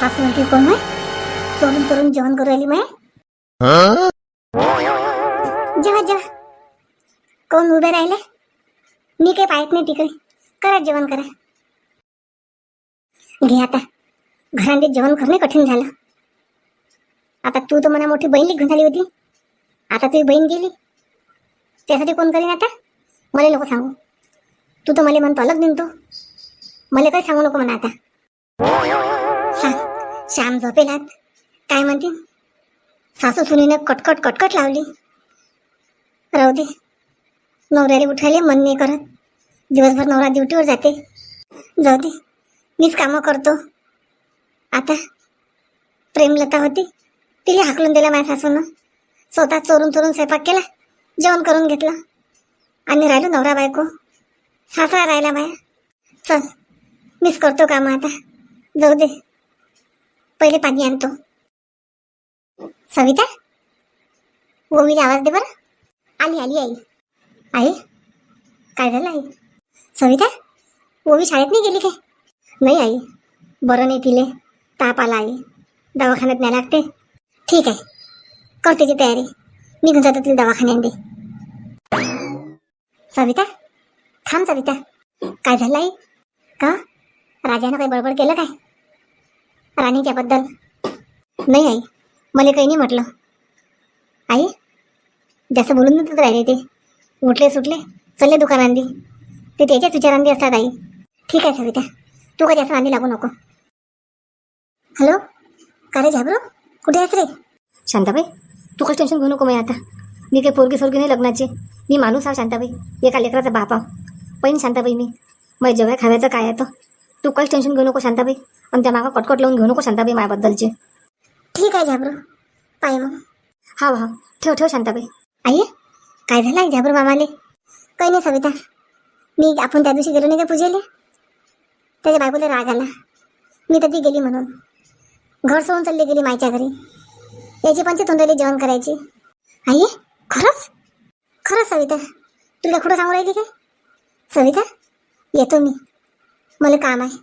सासू म्हणते कोण माय चोरून चोरून जेवण करू राहिली माय? जेवा जेवा कोण उभे राहिले? मी काही पाहत नाही तिकडे. करा जेवण करा. घे आता. घरांचे जेवण करणे कठीण झालं. आता तू तर मला मोठी बहीण घेऊन आली होती. आता तुझी बहीण गेली. त्यासाठी कोण करीन आता? मला नको सांगू. तू तर मला म्हणतो अलग निघतो. मला काही सांगू नको म्हणा आता. श्याम झोपेलात. काय म्हणते? सासू सुनीनं कटकट कटकट लावली. राहू दे. नवऱ्याला उठायले मन नाही करत. दिवसभर नवरा ड्युटीवर जाते. जाऊ दे. मीच कामं करतो. आता प्रेमलता होती. तिला हाकलून दिला माझ्या सासूनं. स्वतः चोरून चोरून स्वयंपाक केला. जेवण करून घेतलं. आणि राहिलो नवरा बायको. सासरा राहिला माया. चल मीच करतो कामं आता. जाऊ दे. पहिले पाणी आणतो. सविता? ओवीला आवाज दे बरं. आली आली आई. आई काय झालं आई? सविता? ओवी शाळेत नाही गेली काय? नाही आई. बरं नाही तिले. ताप आला आई. दवाखान्यात न्याय लागते. ठीक आहे. कर त्याची तयारी. निघून जातो तिला दवाखान्यात दे. सविता? थांब सविता. काय झालं आई? का? राजानं काही बडबड केलं काय? राणीच्या बद्दल नाही आई. मला काही नाही म्हटलं. आई जास्त बोलून नव्हतं राहिले ते. उठले सुटले. चलले दुकानांदी ते त्याच्याच विचारांदी असतात आई. ठीक आहे सविता. तू काय जास्त नांदी लागू नको. हॅलो? का रे झाबरो? कुठे आहेस रे? शांताबाई तू कसं टेन्शन घेऊ नको मी आता. मी काही पोरगी सोरगी नाही लग्नाची. मी माणूस आहो शांताबाई. एका लेकराचा बाप आहो. पण शांताबाई मी. मग जेव्हा खाव्याचं काय आहे तर तू काहीच टेन्शन घेऊ नको शांताबाई. आणि त्या मागं कटकट लावून घेऊ नको शांताबाई माझ्याबद्दलचे. ठीक आहे झाबरू. पाय मग. हा हा. ठेव ठेव शांताबाई. आई काय झालं? आई झाबरू मामाले. काही नाही सविता. मी आपण त्या दिवशी गेलो नाही का पूजेले? त्याच्या बायकोला राग आला. मी तर ती गेली म्हणून. घर सोडून चालली गेली मायच्या घरी. याची पण तोंडली जेवण करायची. आई खरंच? खरंच सविता. तुला कुठं सांगू राहिली काय? सविता येतो मी. मला काम आहे.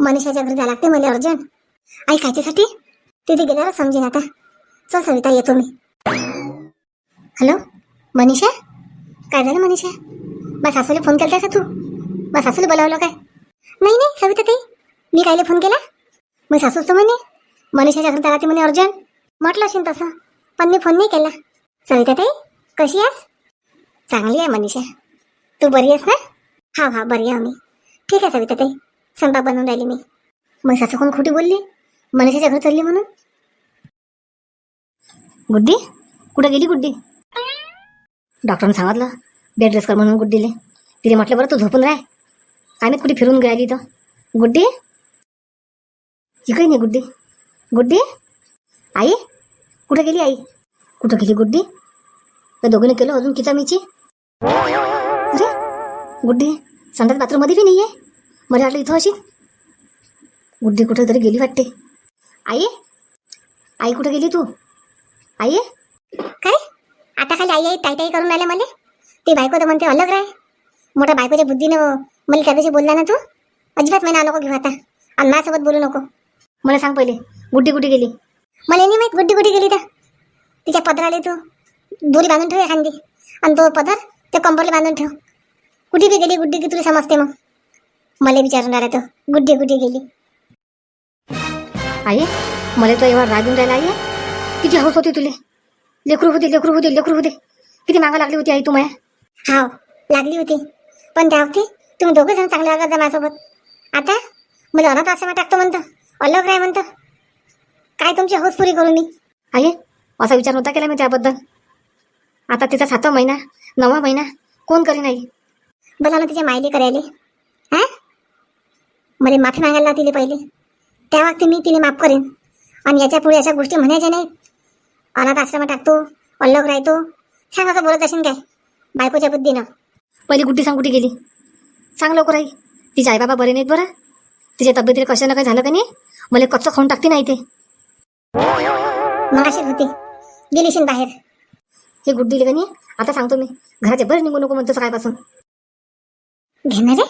मनीषाच्या घरी जायला लागते मला अर्जंट. आई कायच्यासाठी तिथे गेल्यावर समजेन आता. चल सविता येतो मी. हॅलो? मनीषा? काय झालं मनीषा? बा सासूला फोन केला का तू? बा सासूला बोलावलं काय? नाही नाही सविता ताई. मी कायले फोन केला? मग सासूच तर म्हणे. मनीषाच्या घरी जाते म्हणे अर्जंट. म्हटलं असेल तसं. पण मी फोन नाही केला. सविता ताई कशी आहेस? चांगली आहे मनीषा. तू बरी आहेस ना? हा हा बरी आहे मी. ठीक आहे सविता ताई. स्वयंपाक बनवून राहिली मी. मग सासू कोण खोटी बोलली? मनीषाच्या घरी चालली म्हणून? गुड्डी? कुठं गेली गुड्डी? डॉक्टरने सांगितलं. बेड रेस्ट कर म्हणून गुड्डीले. तिने म्हटलं बरं तू झोपून राह. आम्ही कुठे फिरून गेली तर गुड्डी? इकडे नाही गुड्डी. गुड्डी? आई कुठं गेली आई? कुठं गेली गुड्डी? त्या दोघीने केलं अजून किचा मीची अरे गुड्डी संडास बाथरूममध्ये बी नाही आहे मला वाटलं इथं अशी. गुड्डी कुठं तरी गेली वाटते. आई? आई कुठं गेली तू? आई? काय? आता खाली आई आई ताई ताई करून आल्या मला. ती बायको तर म्हणते अलग राय मोठ्या बायकोच्या बुद्धीनं मला त्या दिवशी बोलला ना तू? अजिबात महिना नको घेऊ आता. आणि माझ्यासोबत बोलू नको. मला सांग पहिले गुड्डी कुठे गेली? मला नाही माहीत गुड्डी कुठे गेली तर. तिच्या पदराले तू दोरी बांधून ठेव एखादी. आणि तो पदर त्या कंबरला बांधून ठेव. कुठे बी गेली गुड्डी की तुला समजते मग? मला विचारून राहिला तो गुड्डी कुठे गेली? आई मला तो एवढा राग येऊन राहिला आई. किती हौस होती तुले. लेकरू होते लेकरू होते लेकरू होते. किती मागा लागली होती आई तू माया? हाव लागली होती. पण त्या वक्ती तुम्ही दोघे जण चांगले वागत जा माझ्यासोबत. आता मला अनाथ आश्रमात टाकतो म्हणतं. अलग राय म्हणतं. काय तुमची हौस पुरी करू मी? आई असा विचार होता केला मी त्याबद्दल. आता तिचा सातवा महिना नववा महिना. कोण करीन आई? बोला ना तिच्या मायले करायले. हा? मला माफी मागायला तिने पहिले. त्या वक्ती मी तिने माफ करेन. आणि याच्यापुढे अशा गोष्टी म्हणायच्या नाहीत. अनाथ आश्रमात टाकतो अलग राहतो. सांग असं बोलत असेल काय? बायकोच्या बुद्धीनं. पहिली गुड्डी सांग कुठे गेली? सांग लवकर आई. तिचे आई बाबा बरे नाहीत बरं. तिच्या तब्येतीला कशानं काय झालं का नाही? मला कच्चं खाऊन टाकते नाही ते मग अशीच होती. गेलीशीन बाहेर. हे गुड्डी का नाही? आता सांगतो मी. घराच्या बरं निघू नको म्हणतो सकाळपासून. घेणार रे.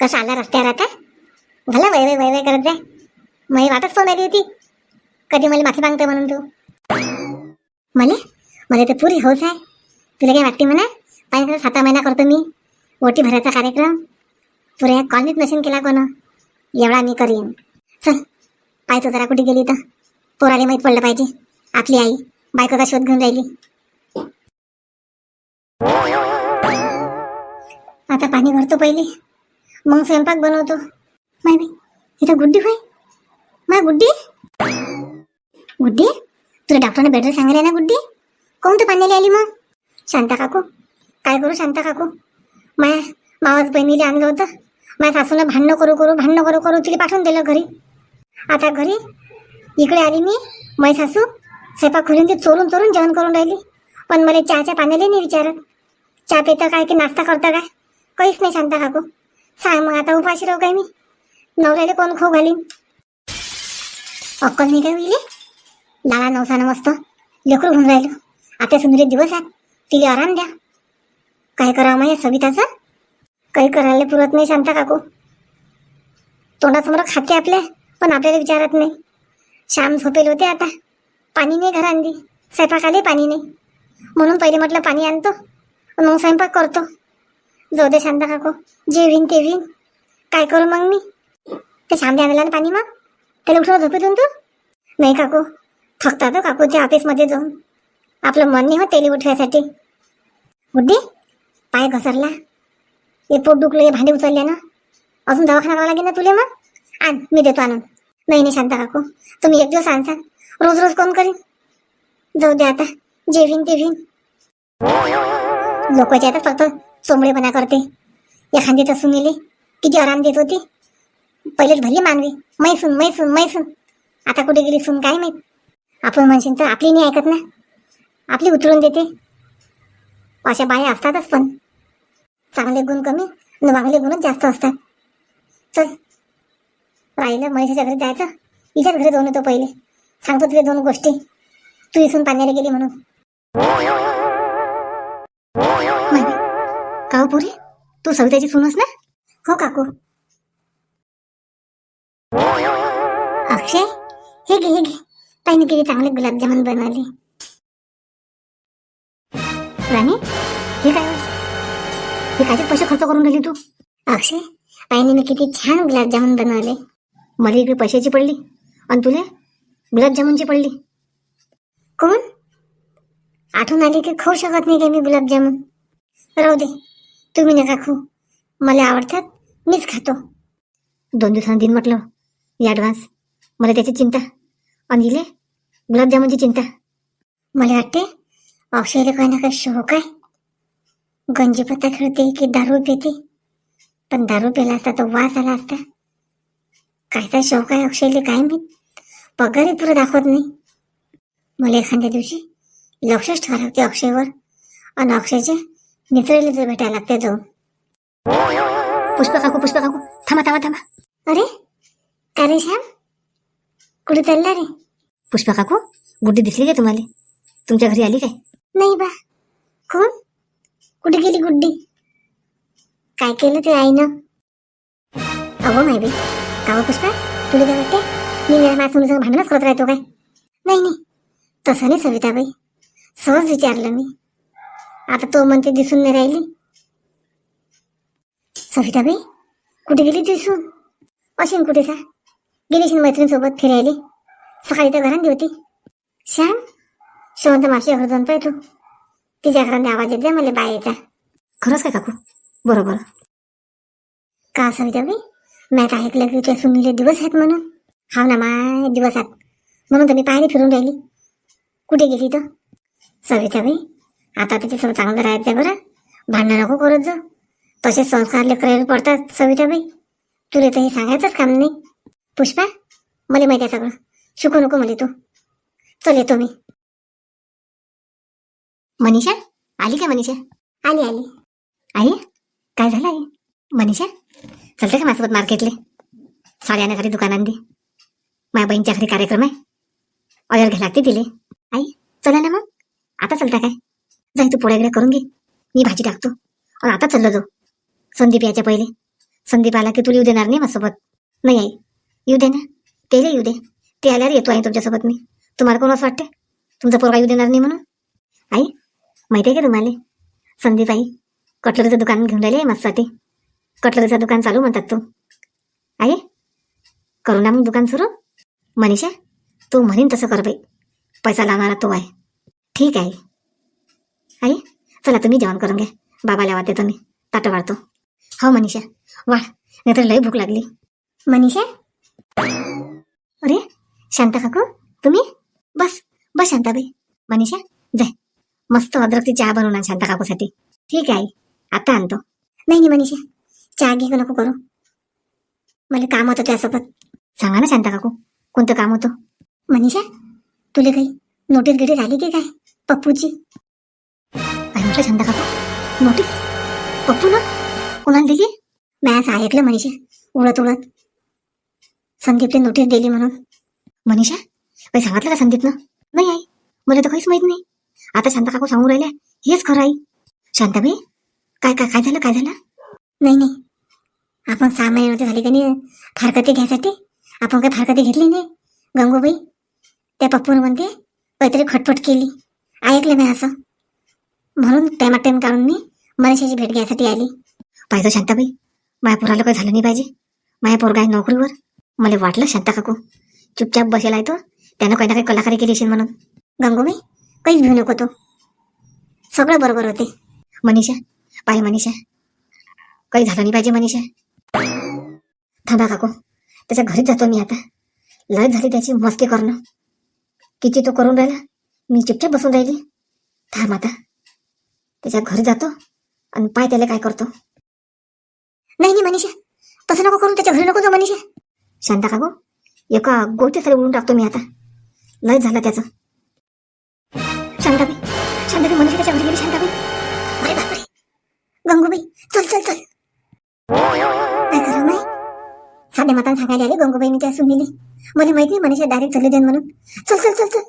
कसं आला रस्त्यावर आता? झाला वय वय वय वय करत जाय. माझी वाटच फोन आली होती. कधी मला माफी मागते म्हणून तू? मले? मला तर पुरी हौस आहे. तुला काय वाटते म्हणा? पाहिजे साता महिना करतो मी. ओटी भरायचा कार्यक्रम. पुऱ्या कॉलनीत नसेन केला कोण? एवढा मी करीन. चल पाहतो जरा कुठे गेली तर पोराला माहीत पडलं पाहिजे. आपली आई बायकोचा शोध घेऊन राहिली. आता पाणी भरतो पहिले. मग स्वयंपाक बनवतो. माय बाई इथं गुड्डी होय. माय गुड्डी. गुड्डी तुला डॉक्टरने बेटर सांगले ना गुड्डी? कोणतं पाण्याला आली मग? शांता काकू. काय करू शांता काकू? माया मावाच बहिणीला आणलं होतं. माझ्या सासूनं भांडणं करू करू भांडणं करू करू तिला पाठवून दिलं घरी. आता घरी इकडे आली मी माझी सासू. स्वयंपाक खोलून ती चोरून चोरून जेवण करून राहिली. पण मला चहाच्या पाण्याला नाही विचारत. चहा पिता काय की नाश्ता करता काय? काहीच नाही शांता काकू. सांग मग आता उपाशी राहू काय मी? नवऱ्याला कोण खाऊ घालीन? अक्कल नाही काय होईल लाला नवसानं मस्त. लेकरू घेऊन राहिलो. आता सुंदर दिवस आहेत तिला आराम द्या. काय करावं माझ्या सविताचं? काही करायला पुरत नाही शांता काकू. तोंडासमोर खाते आपल्या पण आपल्याला विचारत नाही. श्याम झोपेल होते आता. पाणी नाही घरांदी स्वयंपाकाले पाणी नाही. म्हणून पहिले म्हटलं पाणी आणतो. मग स्वयंपाक करतो. जाऊ दे शांता काकू. जे होईन ते होईन काय करू मग मी? ते शांत आणला ना पाणी मग. त्याला उठवा झोपेतून तू. नाही काकू. थकतात तो काकू त्या ऑफिसमध्ये जाऊन. आपलं मन नाही होत तेली उठवायसाठी. बुड्डी पाय घसरला. हे पोट दुखलं हे भांडे उचलले ना. अजून दवाखाना करावा लागेल ना तुले मग? आण मी देतो आणून. नाही नाही शांता काकू. तुम्ही एक दिवस आणसान रोज रोज कोण करीन? जाऊ दे आता. जेवीन तेवीन लोकांच्या आता फक्त. चोंबडेपणा करते. एखादी तर सुनीले किती आराम देत होती. पहिलेच भरली मानवी मैसून मैसून मैसून आता कुठे गेली सून काय माहीत. आपण म्हणशील तर आपली नाही ऐकत ना. आपली उतरून देते. अशा बाया असतातच पण. चांगले गुण कमी आणि वांगले गुणच जास्त असतात. चल. राहिलं महेशाच्या घरी जायचं. हिच्याच घरी जाऊन येतो पहिले. सांगतो तुझे दोन गोष्टी. तू इथून पाण्याला गेली म्हणून. माहिती का तू सविताची सुनस ना हो काकू. अक्षय हे घे हे घे. ताईने किती चांगले गुलाबजामुन बनवले. राणी हे काय हे कायचे पैसे खर्च करून गेली तू? अक्षय ताईने मी किती छान गुलाबजामुन बनवले. मला इकडे पैशाची पडली आणि तुला गुलाबजामुनची पडली. कोण? आठवण आली की खाऊ शकत नाही काय मी गुलाबजामुन? राहू दे. तुम्ही नका खाऊ. मला आवडतात मीच खातो. दोन दिवसांनी दिन म्हटलं ॲडव्हान्स मला त्याची चिंता. आणि इले गुलाबजामुनची चिंता. मला वाटते अक्षयला काही ना काही शो आहे. गंजी पत्ता खेळते की दारू पिते. पण दारू पिला असता तर वास आला असता. कायचा शौक आहे अक्षयले काय मी पगारही पुरं दाखवत नाही. मला एखाद्या दिवशी लक्षच ठरवते लागते अक्षयवर आणि अक्षयच्या जर भेटायला लागते जाऊन पुष्पा काकू पुष्पा काकू थांबा थांबा थांबा. अरे काय रे श्याम? कुठे चालला रे? पुष्पा काकू गुड्डी दिसली का तुम्हाला? तुमच्या घरी आली काय? नाही बा. कोण? कुठे गेली गुड्डी? काय केलं ते आईनं? अहो माय बी का हो पुष्पा? तुला काय वाटते मी मेरा माझ्या मुलीसंग भांडणच करत राहतो काय? नाही नाही. तसं नाही सविताबाई. सहज विचारलं मी. आता तो म्हणते दिसून नाही राहिली. सविताबाई कुठे गेली दिसून अशीन कुठे सा? गेलीशीन मैत्रिणीसोबत फिरायली. सकाळी तर घरांनी होती. श्याम शेवंत मावशी घर जाऊन तू. तिच्या घराने आवाज येत जा मला बायचा खरंच काय काकू? बरोबर. का सविताबाई? मी काय ऐकलं की त्या सुनीले दिवस आहेत म्हणून. हाव ना माय दिवस आहेत. म्हणून तर मी पाहायला फिरून राहिली. कुठे गेली तर सविताबाई आता तिथे सगळं चांगलं राहायचं बरं. भांडण नको करत जा तसे संस्कार लेकरायला पडतात सविताबाई तुला तर हे सांगायचंच काम नाही. पुष्पा मला माहिती आहे सगळं. शिकू नको मला तू. चल येतो मी. मनीषा आली का मनीषा? आली आली. आई काय झालं आई? मनीषा चलते का माझ्यासोबत मार्केटले? साडी आणण्यासाठी दुकानांदी माझ्या बहीणच्या घरी कार्यक्रम आहे. ऑर्डर घ्यायला लागते तिले. आई चला ना मग. आता चलता काय? जाई तू पोळ्या करून घे. मी भाजी टाकतो. आणि आता चाललो जाऊ. संदीप यायच्या पहिले. संदीप आला की तुला येऊ देणार नाही माझ्यासोबत. नाही आई. येऊ दे ना. तेले येऊ दे. ते आल्यावर येतो आहे तुमच्यासोबत मी. तुम्हाला कोण असं वाटते तुमचा पोरगा येऊ देणार नाही म्हणून. आई माहिती आहे का तुम्हाला? संदीप आई कटलरीचं दुकान घेऊन राहिले आहे माझ्यासाठी. कटलरीचं दुकान चालू म्हणतात तू. आई करू ना मग दुकान सुरू? मनीषा तू म्हणीन तसं कर बाई. पैसा लावणारा तो आहे. ठीक आहे आई चला तुम्ही जेवण करून घ्या. बाबाला वाटते तुम्ही. ताटं वाढतो. हो मनीषा. वाढ. नाहीतर लय भूक लागली. मनीषा? अरे शांता काकू तुम्ही? बस बस शांताबाई. मनीषा जाय. मस्त अद्रकची चहा बनवून आण शांता काकूसाठी. ठीक आहे आई. आता आणतो. नाही नाही मनीषा. चहा घे नको करू. मला काम होतं त्यासोबत. सांगा ना शांता काकू कोणतं काम होतं? मनीषा तुला काही नोटीस गिटीस आली की काय? पप्पूची? म्हटलं शांता काकू नोटीस पप्पू ना? कोणाला दिली मी असं ऐकलं मनीषा. उडत उडत संदीपने नोटीस दिली म्हणून. मनीषा? काही सांगितलं का संदीपनं? नाही आई. मला तर काहीच माहीत नाही. आता शांता काकू सांगू राहिल्या. हेच खरं आई शांताबाई काय काय काय झालं? काय झालं? नाही नाही. आपण सहा महिने झाली झाले का नाही? फारकती घ्यायसाठी? आपण काही फारकती घेतली नाही? गंगूबाई? त्या पप्पून म्हणते काहीतरी खटपट केली. ऐकलं नाही असं. म्हणून टायमात टाइम काढून मी मनीषाची भेट घ्यायसाठी आली. पाहिजे शांताबाई माझ्या पोराला काही झालं नाही पाहिजे. माझ्या पोरगा आहे नोकरीवर. मला वाटलं शांता काकू चुपचाप बसेला आहे तो. त्यानं काही ना काही कलाकारी केली असेल म्हणून. गंगूबाई काहीच भिऊ नको तो. सगळं बरोबर होते. मनीषा पाय मनीषा. काही झालं नाही पाहिजे मनीषा. थांबा काकू त्याच्या घरीच जातो मी आता. लय झाली त्याची मस्ती करणं. किती तो करून राहिला. मी चुपचाप बसून राहिली. थांब आता. त्याच्या घरी जातो आणि पाय त्याला काय करतो? नाही नाही मनीषा. तसं नको करून त्याच्या घरी नको जाऊ मनीषा. शांता काकू एका गोष्टीसाठी उडून टाकतो मी आता. लय झालं त्याचं. शांताबाई शांताबाई मनीषा त्याच्या घरी गेली शांताबाई. अरे बापरे. गंगूबाई चल चल चल. काय करू माय साध्या मातान सांगायला आले गंगूबाईने त्या सुनीले मला माहीत नाही मनीषा डायरेक्ट चले जाईन म्हणून. चल चल चल चल.